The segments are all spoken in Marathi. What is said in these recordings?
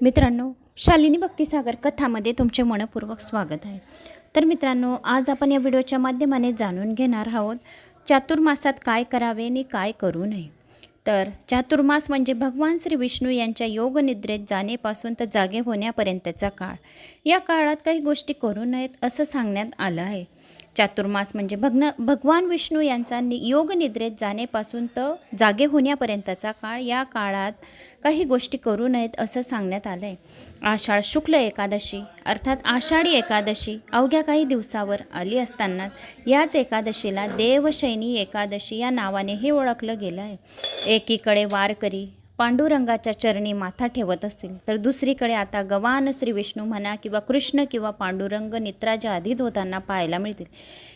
मित्रांनो शालिनी भक्तिसागर कथामध्ये तुमचे मनपूर्वक स्वागत आहे. तर मित्रांनो आज आपण या व्हिडिओच्या माध्यमाने जाणून घेणार आहोत चातुर्मासात काय करावे आणि काय करू नये. तर चातुर्मास म्हणजे भगवान श्री विष्णू यांच्या योगनिद्रेत जाणेपासून तर जागे होण्यापर्यंतचा काळ. या काळात काही गोष्टी करू नयेत असं सांगण्यात आलं आहे. चातुर्मास म्हणजे भग्न भगवान विष्णू यांचा नि योगनिद्रेत जाणेपासून तर जागे होण्यापर्यंतचा काळ या काळात काही गोष्टी करू नयेत असं सांगण्यात आलं आहे आषाढ शुक्ल एकादशी अर्थात आषाढी एकादशी अवघ्या काही दिवसावर आली असताना याच एकादशीला देवशैनी एकादशी या नावाने हे ओळखलं गेलं आहे एकीकडे वारकरी पांडुरंगाच्या चरणी माथा ठेवत असतील. तर दुसरीकडे आता गवान श्री विष्णू म्हणा किंवा कृष्ण किंवा पांडुरंग नित्राच्या आधी होताना पाहायला मिळतील.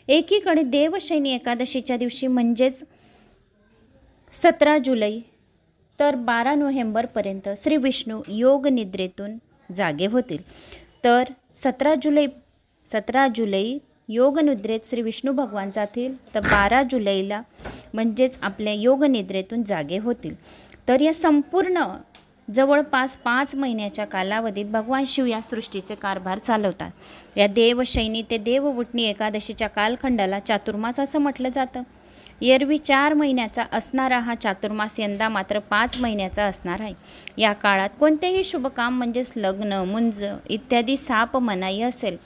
एकीकडे देवशैनी एकादशीच्या दिवशी म्हणजेच सतरा जुलै तर बारा नोव्हेंबरपर्यंत श्री विष्णू योग निद्रेतून जागे होतील. तर सतरा जुलै सतरा जुलै योग निद्रेत श्री विष्णू भगवान जातील. तर बारा जुलैला म्हणजेच आपल्या योग निद्रेतून जागे होतील. तर या संपूर्ण जवळपास पाच महिन्याच्या कालावधीत भगवान शिव या सृष्टीचे कारभार चालवतात. या देवशैनी ते देववुटणी एकादशीच्या कालखंडाला चातुर्मास असं म्हटलं जातं. एरवी चार महिन्याचा असणारा हा चातुर्मास यंदा मात्र पाच महिन्याचा असणार आहे. या काळात कोणतेही शुभकाम म्हणजेच लग्न मुंज इत्यादी साप मनाई असेल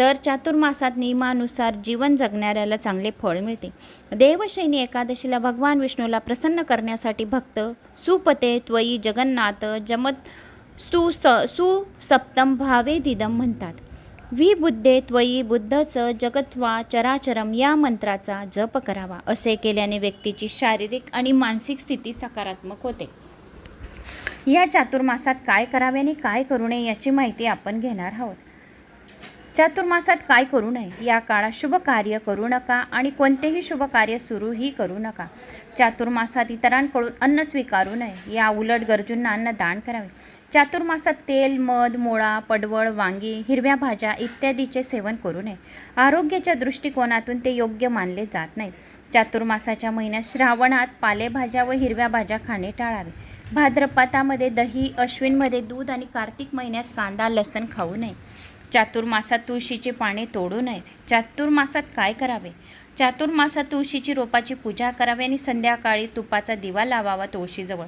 तर चातुर्मासात नियमानुसार जीवन जगणाऱ्याला चांगले फळ मिळते. देवशैनी एकादशीला भगवान विष्णूला प्रसन्न करण्यासाठी भक्त सुपते त्वयी जगन्नाथ जमत स्तु स सुसप्तम भावे दिदम म्हणतात. विबुद्धे त्वयी बुद्धच जगत्वा चराचरम या मंत्राचा जप करावा असे केल्याने व्यक्तीची शारीरिक आणि मानसिक स्थिती सकारात्मक होते. या चातुर्मासात काय करावे आणि काय करू नये याची माहिती आपण घेणार आहोत. चातुर्मासात काय करू नये? या काळात शुभ कार्य करू नका आणि कोणतेही शुभ कार्य सुरूही करू नका. चातुर्मासात इतरांकडून अन्न स्वीकारू नये. या उलट गरजूंना अन्न दान करावे. चातुर्मासात तेल मध मोळा पडवळ वांगी हिरव्या भाज्या इत्यादीचे सेवन करू नये. आरोग्याच्या दृष्टिकोनातून ते योग्य मानले जात नाहीत. चातुर्मासाच्या महिन्यात श्रावणात पालेभाज्या व हिरव्या भाज्या खाणे टाळावे. भाद्रपदामध्ये दही अश्विनमध्ये दूध आणि कार्तिक महिन्यात कांदा लसण खाऊ नये. चातुर्मासात तुळशीचे पाने तोडू नये चातुर्मासात काय करावे? चातुर्मासात तुळशीची रोपाची पूजा करावी आणि संध्याकाळी तुपाचा दिवा लावावा तुळशीजवळ.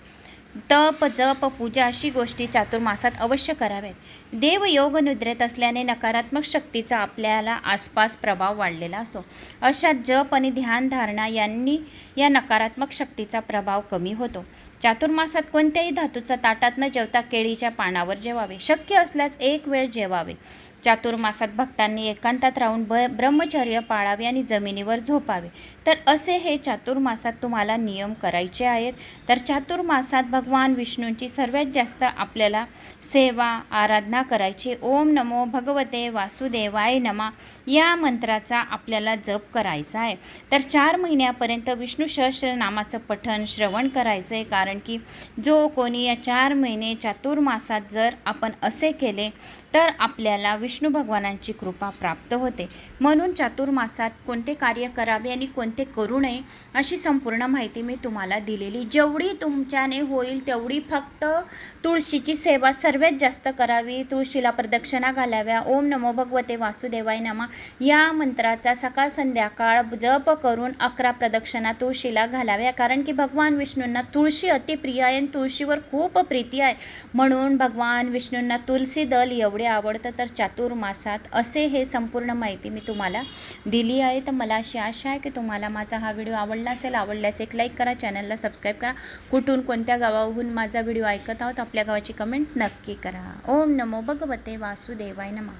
तप जप पूजा अशी गोष्टी चातुर्मासात अवश्य कराव्यात. देव योग निद्रेत असल्याने नकारात्मक शक्तीचा आपल्याला आसपास प्रभाव वाढलेला असतो. अशा जप आणि ध्यानधारणा यांनी या नकारात्मक शक्तीचा प्रभाव कमी होतो. चातुर्मासात कोणत्याही धातूचा ताटात न जेवता केळीच्या पानावर जेवावे. शक्य असल्यास एक वेळ जेवावे. चातुर्मासात भक्तांनी एकांतात राहून ब ब्रह्मचर्य पाळावे आणि जमिनीवर झोपावे. तर असे हे चातुर्मासात तुम्हाला नियम करायचे आहेत. तर चातुर्मासात भगवान विष्णूंची सर्वात जास्त आपल्याला सेवा आराधना करायची. ओम नमो भगवते वासुदेवाय नमा. या मंत्राचा आपल्याला जप करायचा आहे. तर चार महिन्यापर्यंत विष्णू सहस्रनामाचं पठण श्रवण करायचं आहे कारण की जो कोणी या चार महिने चातुर्मासात जर आपण असे केले तर आपल्याला विष्णू विष्णू भगवानांची कृपा प्राप्त होते. म्हणून चातुर्मासात कोणते कार्य करावे आणि कोणते करू नये अशी संपूर्ण माहिती मी तुम्हाला दिलेली. जेवढी तुमच्याने होईल तेवढी फक्त तुळशीची सेवा सर्वात जास्त करावी. तुळशीला प्रदक्षिणा घालाव्या. ओम नमो भगवते वासुदेवाय नमा. या मंत्राचा सकाळ संध्याकाळ जप करून अकरा प्रदक्षिणा तुळशीला घालाव्या. कारण की भगवान विष्णूंना तुळशी अतिप्रिय आहे आणि तुळशीवर खूप प्रीती आहे. म्हणून भगवान विष्णूंना तुलसी दल एवढे आवडतं तर चातुर्मासात असे हे संपूर्ण माहिती मी तुम्हाला दिली आहे. तर मला अशी आशा आहे की तुम्हाला माझा हा व्हिडिओ आवडला असेल आवडल्यास एक लाईक करा चॅनलला सबस्क्राईब करा. कुठून कोणत्या गावाहून माझा व्हिडिओ ऐकत आहोत आपल्या गावाची कमेंट्स नक्की करा. ओम नमो भगवते वासुदेवाय नमा.